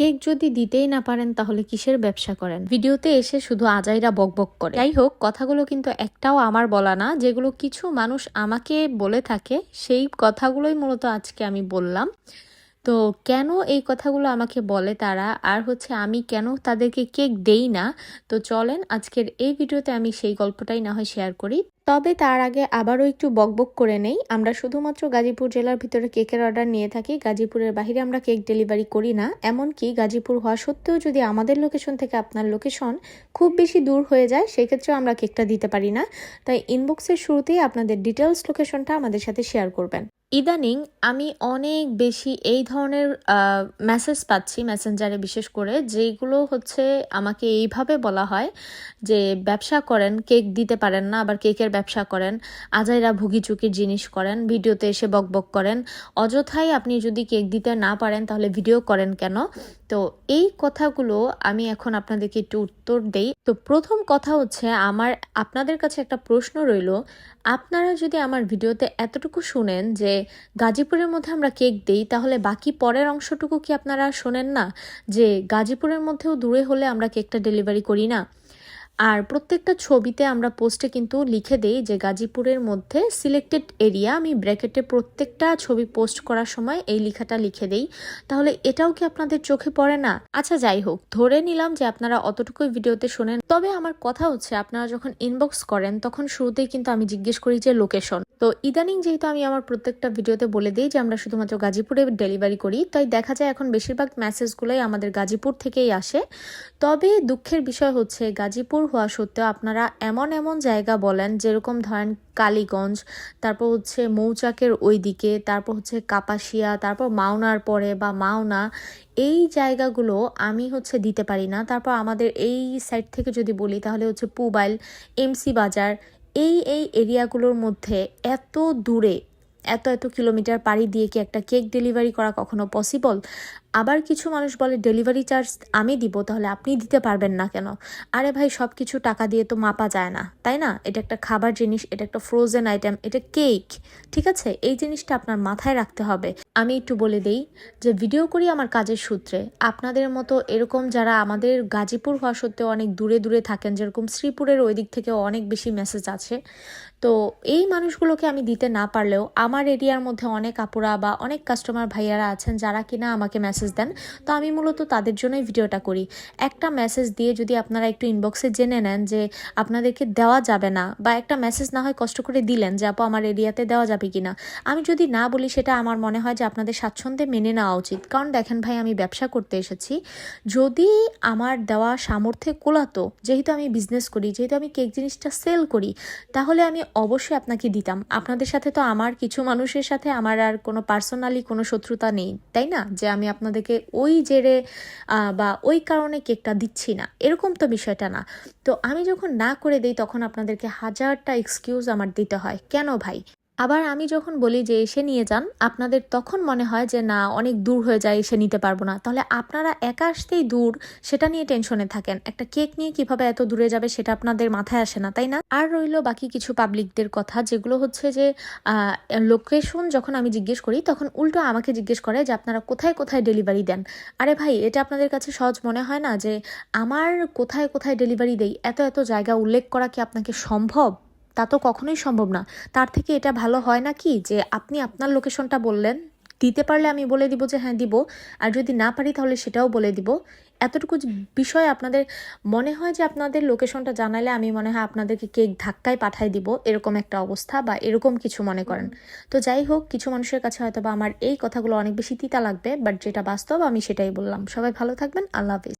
Cake যদি দিতেই না পারেন, তাহলে কিসের ব্যবসা করেন? ভিডিওতে এসে শুধু আজাইরা বকবক করে। যাই হোক, কথাগুলো কিন্তু একটাও আমার বলা না, যেগুলো কিছু মানুষ আমাকে বলে থাকে, সেই কথাগুলোই মূলত আজকে আমি বললাম। তো কেন এই কথাগুলো আমাকে বলে তারা? আর হচ্ছে আমি কেন তাদেরকে কেক দেই না? তো চলেন আজকের এই ভিডিওতে আমি সেই গল্পটাই না হয় শেয়ার করি। তবে তার আগে আবারও একটু বকবক করে নেই। আমরা শুধুমাত্র গাজীপুর জেলার ভিতরে কেকের অর্ডার নিয়ে থাকি, গাজীপুরের বাইরে আমরা কেক ডেলিভারি করি না। এমনকি গাজীপুর হওয়া সত্ত্বেও যদি আমাদের লোকেশন থেকে আপনার লোকেশন খুব বেশি দূর হয়ে যায়, সেক্ষেত্রেও আমরা কেকটা দিতে পারি না। তাই ইনবক্সের শুরুতেই আপনাদের ডিটেলস লোকেশনটা আমাদের সাথে শেয়ার করবেন। ইদানিং আমি অনেক বেশি এই ধরনের মেসেজ পাচ্ছি মেসেঞ্জারে বিশেষ করে যেগুলো হচ্ছে আমাকে এইভাবে বলা হয় যে, ব্যবসা করেন, কেক দিতে পারেন না, আবার কেকের ব্যবসা করেন, আজাইরা ভুগিচুকির জিনিস করেন, ভিডিওতে এসে বকবক করেন, অযথাই আপনি যদি কেক দিতে না পারেন, তাহলে ভিডিও করেন কেন? তো এই কথাগুলো আমি এখন আপনাদেরকে একটু উত্তর দেই। তো প্রথম কথা হচ্ছে, আমার, আপনাদের কাছে একটা প্রশ্ন রইল, আপনারা যদি আমার ভিডিওতে এতটুকু শুনেন যে গাজীপুরের মধ্যে আমরা কেক দেই, তাহলে বাকি পরের অংশটুকু কি আপনারা শোনেন না? যে গাজীপুরের মধ্যেও দূরে হলে আমরা কেকটা ডেলিভারি করি না? আর প্রত্যেকটা ছবিতে আমরা পোস্টে কিন্তু লিখে দেই যে গাজীপুরের মধ্যে সিলেক্টেড এরিয়া আমি ব্র্যাকেটে প্রত্যেকটা ছবি পোস্ট করার সময় এই লেখাটা লিখে দেই। তাহলে এটাও কি আপনাদের চোখে পড়ে না? আচ্ছা যাই হোক, ধরে নিলাম যে আপনারা অতটুকুই ভিডিওতে শোনেন। তবে আমার কথা হচ্ছে, আপনারা যখন ইনবক্স করেন, তখন শুরুতেই কিন্তু আমি জিজ্ঞেস করি যে লোকেশন তো ইদানিং যেহেতু আমি আমার প্রত্যেকটা ভিডিওতে বলে দিই যে আমরা শুধুমাত্র গাজীপুরে ডেলিভারি করি, তাই দেখা যায় এখন বেশিরভাগ মেসেজগুলোই আমাদের গাজীপুর থেকেই আসে। তবে দুঃখের বিষয় হচ্ছে, গাজীপুর হওয়া সত্ত্বেও আপনারা এমন এমন জায়গা বলেন, যেরকম ধরেন কালীগঞ্জ, তারপর হচ্ছে মৌচাকের ওই দিকে তারপর হচ্ছে কাপাসিয়া, তারপর মাওনার পরে বা মাওনা, এই জায়গাগুলো আমি হচ্ছে দিতে পারি না। তারপর আমাদের এই সাইড থেকে যদি বলি, তাহলে হচ্ছে পুবাইল, এমসি বাজার, এই এই এরিয়াগুলোর মধ্যে এত দূরে, এত এত কিলোমিটার পাড়ি দিয়ে কি একটা কেক ডেলিভারি করা কখনো পসিবল আবার কিছু মানুষ বলে ডেলিভারি চার্জ আমি দিব, তাহলে আপনি দিতে পারবেন না কেন? আরে ভাই সব কিছু টাকা দিয়ে তো মাপা যায় না, তাই না? এটা একটা খাবার জিনিস, এটা একটা ফ্রোজেন আইটেম এটা কেক ঠিক আছে? এই জিনিসটা আপনার মাথায় রাখতে হবে। আমি একটু বলে দেই যে ভিডিও করি আমার কাজের সূত্রে। আপনাদের মতো এরকম যারা আমাদের গাজীপুর হওয়া সত্ত্বেও অনেক দূরে দূরে থাকেন, যেরকম শ্রীপুরের ওই দিক থেকেও অনেক বেশি মেসেজ আছে, তো এই মানুষগুলোকে আমি দিতে না পারলেও আমার এরিয়ার মধ্যে অনেক আপুরা বা অনেক কাস্টমার ভাইয়ারা আছেন যারা কিনা আমাকে মেসেজ দেন, তো আমি মূলত তাদের জন্যই ভিডিওটা করি। একটা মেসেজ দিয়ে যদি আপনারা একটু ইনবক্সে জেনে নেন যে আপনাদেরকে দেওয়া যাবে না বা একটা মেসেজ না হয় কষ্ট করে দিলেন যে, আপু, আমার এরিয়াতে দেওয়া যাবে কি না আমি যদি না বলি, সেটা আমার মনে হয় যে আপনাদের স্বাচ্ছন্দ্যে মেনে নেওয়া উচিত। কারণ দেখেন ভাই, আমি ব্যবসা করতে এসেছি। যদি আমার দেওয়া সামর্থ্যে কোলাতো, যেহেতু আমি বিজনেস করি, যেহেতু আমি কেক জিনিসটা সেল করি, তাহলে আমি অবশ্যই আপনাকে দিতাম। আপনাদের সাথে তো আমার কিছু মানুষের সাথে আমার আর কোনো পার্সোনালি কোনো শত্রুতা নেই, তাই না? যে আমি আপনাদেরকে ওই জেরে বা ওই কারণে কেকটা দিচ্ছি না। এরকম তো বিষয়টা না। তো আমি যখন না করে দিই, তখন আপনাদেরকে হাজারটা এক্সকিউজ আমার দিতে হয়। কেন ভাই? আবার আমি যখন বলি যে এসে নিয়ে যান, আপনাদের তখন মনে হয় যে না, অনেক দূর হয়ে যায়, এসে নিতে পারব না। তাহলে আপনারা একা আসতেই দূর, সেটা নিয়ে টেনশনে থাকেন। একটা কেক নিয়ে কীভাবে এত দূরে যাবে সেটা আপনাদের মাথায় আসে না, তাই না? আর রইল বাকি কিছু পাবলিকদের কথা, যেগুলো হচ্ছে যে লোকেশন যখন আমি জিজ্ঞেস করি, তখন উল্টো আমাকে জিজ্ঞেস করে যে, আপনারা কোথায় কোথায় ডেলিভারি দেন? আরে ভাই, এটা আপনাদের কাছে সহজ মনে হয় না যে, আমার কোথায় কোথায় ডেলিভারি দেই? এত এত জায়গা উল্লেখ করা কি আপনাকে সম্ভব? তা তো কখনোই সম্ভব না। তার থেকে এটা ভালো হয় না কি যে আপনি আপনার লোকেশনটা বললেন, দিতে পারলে আমি বলে দিব যে হ্যাঁ দিব। আর যদি না পারি তাহলে সেটাও বলে দিব। এতটুকু বিষয় আপনাদের, মনে হয় যে আপনাদের লোকেশনটা জানালে আমি মনে হয় আপনাদেরকে কেক ধাক্কায় পাঠাই দিব, এরকম একটা অবস্থা বা এরকম কিছু মনে করেন। তো যাই হোক, কিছু মানুষের কাছে হয়তো বা আমার এই কথাগুলো অনেক বেশি তিতা লাগবে, বাট যেটা বাস্তব আমি সেটাই বললাম। সবাই ভালো থাকবেন, আল্লাহ হাফিজ।